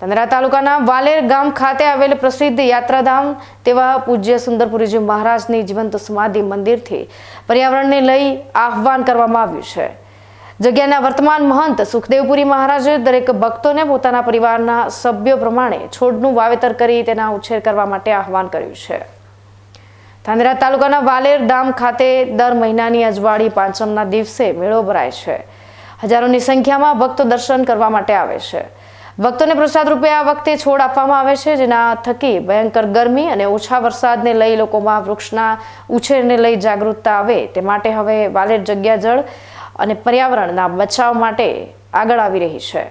કંદરા તાલુકાના વાલેર ગામ ખાતે આવેલ પ્રસિદ્ધ યાત્રાધામ તેવા પૂજ્ય સુંદરપુરીજી મહારાજની જીવંત સમાધિ મંદિરથી પર્યાવરણને લઈ આહ્વાન કરવામાં આવ્યું છે. જગ્યાના વર્તમાન મહંત સુખદેવપુરી મહારાજે દરેક ભક્તોને પોતાના પરિવારના સભ્યો પ્રમાણે છોડનું વાવેતર કરી તેના ઉછેર કરવા માટે આહ્વાન કર્યું છે. ધાંધ્રા તાલુકાના વાલેર ધામ ખાતે દર મહિનાની અજવાળી પાંચમના દિવસે મેળો ભરાય છે. હજારોની સંખ્યામાં ભક્તો દર્શન કરવા માટે આવે છે. ભક્તોને પ્રસાદ રૂપે આ વખતે છોડ આપવામાં આવે છે, જેના થકી ભયંકર ગરમી અને ઓછા વરસાદને લઈ લોકોમાં વૃક્ષના ઉછેરને લઈ જાગૃતતા આવે. તે માટે હવે વાલેર જગ્યા જળ અને પર્યાવરણના બચાવ માટે આગળ આવી રહી છે.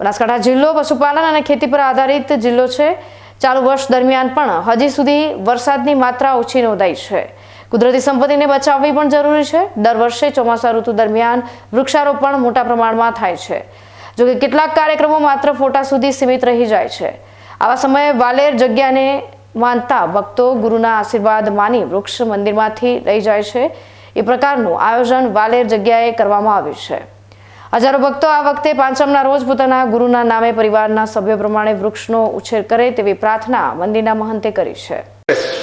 બનાસકાંઠા જિલ્લો પશુપાલન અને ખેતી પર આધારિત જિલ્લો છે. ચાલુ વર્ષ દરમિયાન પણ હજી સુધી વરસાદની માત્રા ઓછી નોંધાઈ છે. કુદરતી સંપત્તિને બચાવવી પણ જરૂરી છે. દર વર્ષે ચોમાસા ઋતુ દરમિયાન વૃક્ષારોપણ મોટા પ્રમાણમાં થાય છે. જોકે કેટલાક કાર્યક્રમો માત્ર ફોટા સુધી સીમિત રહી જાય છે. આવા સમયે વાલેર જગ્યાને માનતા ભક્તો ગુરુના આશીર્વાદ માની વૃક્ષ મંદિરમાંથી લઈ જાય છે. એ પ્રકારનું આયોજન વાલેર જગ્યાએ કરવામાં આવ્યું છે. હજારો ભક્તો આ વખતે પાંચમના રોજ પોતાના ગુરુના નામે પરિવારના સભ્યો પ્રમાણે વૃક્ષનો ઉછેર કરે તેવી પ્રાર્થના મંદિરના મહંતે કરી છે.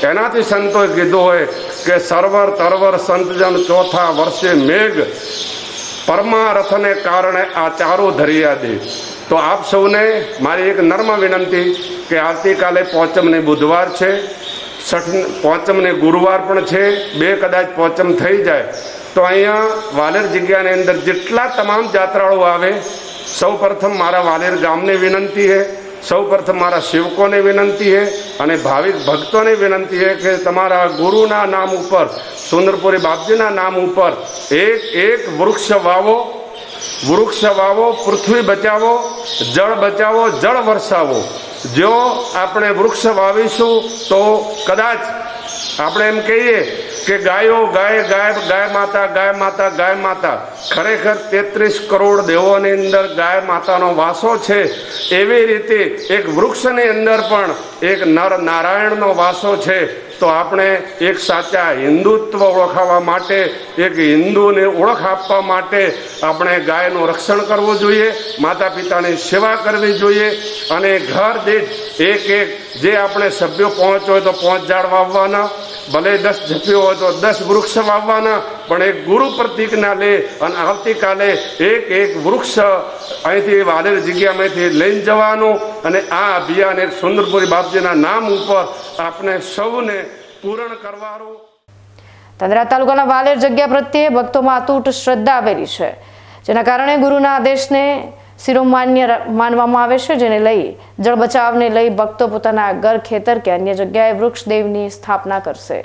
એનાથી સંતોષ કીધું હોય કે સરવર તરવર સંતજન ચોથા વર્ષે મેઘ પરમારથને કારણે આ ચારો ધરિયા દે. તો આપ સૌને મારી એક નર્મ વિનંતી કે આવતીકાલે પોચમને બુધવાર છે છઠ પોચમને ગુરુવાર પણ છે, બે કદાચ પોચમ થઈ જાય. તો અહીંયા વાલેર જગ્યાની અંદર જેટલા તમામ જાત્રાળુ આવે, સૌ પ્રથમ મારા વાલેર ગામને વિનંતી છે સૌ પ્રથમ મારા સેવકોને વિનંતી છે અને ભાવિક ભક્તોને વિનંતી છે કે તમારા ગુરુના નામ ઉપર, સુંદરપુરી બાપજીના નામ ઉપર એક એક વૃક્ષ વાવો વૃક્ષ વાવો, પૃથ્વી બચાવો, જળ બચાવો, જળ વરસાવો. જો આપણે વૃક્ષ વાવીશું તો કદાચ આપણે એમ કહીએ કે ગાયો, ગાય ગાય ગાય માતા ગાય માતા ગાય માતા. ખરેખર તેત્રીસ કરોડ દેવોની અંદર ગાય માતાનો વાસો છે. એવી રીતે એક વૃક્ષની અંદર પણ એક નર નારાયણનો વાસો છે. તો આપણે એક સાચા હિન્દુત્વ ઓળખાવા માટે, એક હિન્દુને ઓળખ આપવા માટે આપણે ગાયનું રક્ષણ કરવું જોઈએ માતા પિતાની સેવા કરવી જોઈએ અને ઘર દીઠ એક એક જે આપણે સભ્યો પહોંચ હોય તો પહોંચ ઝાડ વાવવાના ભલે દસ ઝપીઓ હોય તો દસ વૃક્ષ વાવવાના પણ એક ગુરુ પ્રતિજ્ઞા લે અને આવતીકાલે એક એક વૃક્ષ અહીંથી વાલેર જગ્યામાંથી લઈને જવાનું અને આ અભિયાન એક સુંદરપુરી બાપજીના નામ ઉપર આપણે સૌને પૂર્ણ કરવાનું. તંદરા તાલુકાના વાલેર જગ્યા પ્રત્યે ભક્તોમાં અતૂટ શ્રદ્ધા આવેલી છે, જેના કારણે ગુરુના આદેશને શિરોમાન્ય માનવામાં આવે છે, જેને લઈ જળ બચાવને લઈ ભક્તો પોતાના ઘર, ખેતર કે અન્ય જગ્યાએ વૃક્ષદેવની સ્થાપના કરશે.